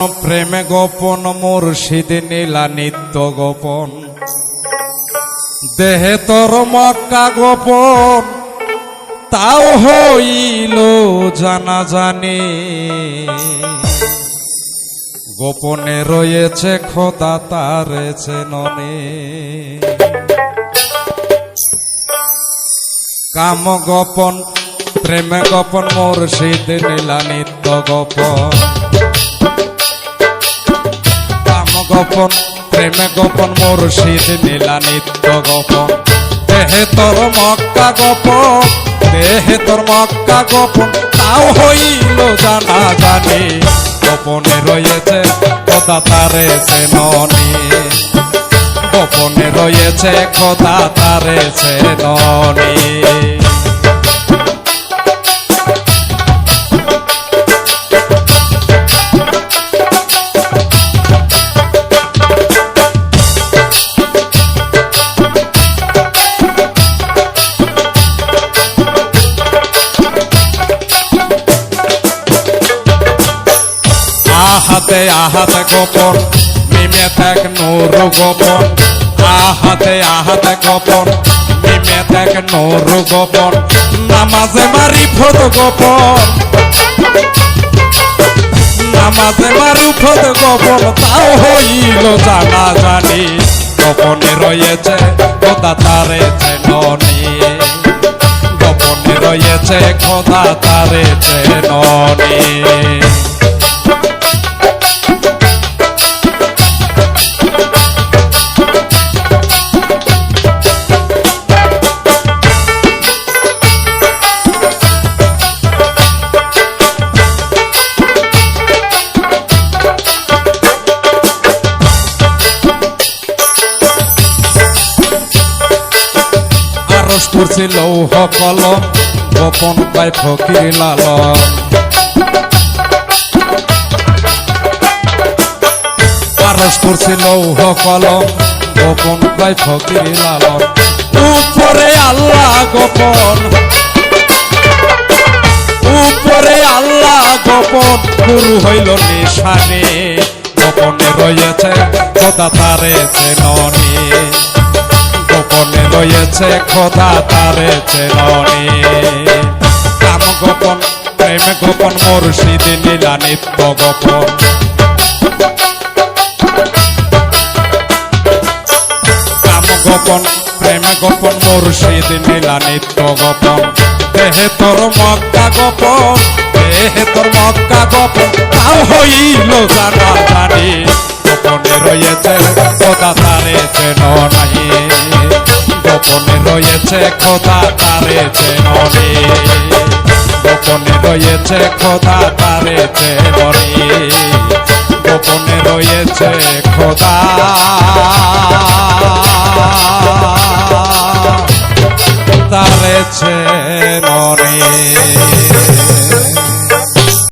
প্রেমে গোপন মুর্শিদ নীলা নিত্য গোপন। দেহে তোর মক্কা গোপন, তাও হইল জানা জানি গোপনে রয়েছে খোদা, তার চেননে। কাম গোপন, প্রেমে গোপন মুর্শিদ নীলা নিত্য গোপন। গোপন, প্রেমে গোপন, মুর্শিদ নীলা নিত্য গোপন। দেহে তোর মক্কা গোপন, দেহে তোর মক্কা গোপন। তাও হইল জানা জানি, গোপনে রয়েছে কথা তারে চেননি গোপনে রয়েছে কথা তারে চেননি আহাতে আহাতে গোপন মিমে থাক নূর গোপন আহাতে আহাতে গোপন মিমে থাক নূর গোপন নামাজে মারি ফত গোপন। নামাজে মারি ফত গোপন, তাও হইল জানা জানি গোপনে রয়েছে, খোদা তারে চেননি। গোপনে রয়েছে, খোদা তারে চেননি। করছে লৌহ কলম গোপন পাই ফকির লালন আরস করছে লৌহ কলম গোপন পাই ফকির লালন উপরে আল্লাহ গোপন। উপরে আল্লাহ গোপন। গুরু হইল নিশানে, গোপনে রয়েছে খোদা তারে চেননি। গোপনে রয়েছে খোদা তারে চেননি। কাম গোপন, প্রেম গোপন, মুর্শিদ নীলা নিত্য গোপন কাম গোপন, প্রেম গোপন, মুর্শিদ নীলা নিত্য গোপন দেহে তোর মক্কা গোপন দেহে তোর মক্কা গোপন, তাও হইল জানা জানি গোপনে রয়েছে খোদা তারে চেননি গোপনে রয়েছে খোদা তারে চেননি গোপনে রয়েছে খোদা তারে চেননি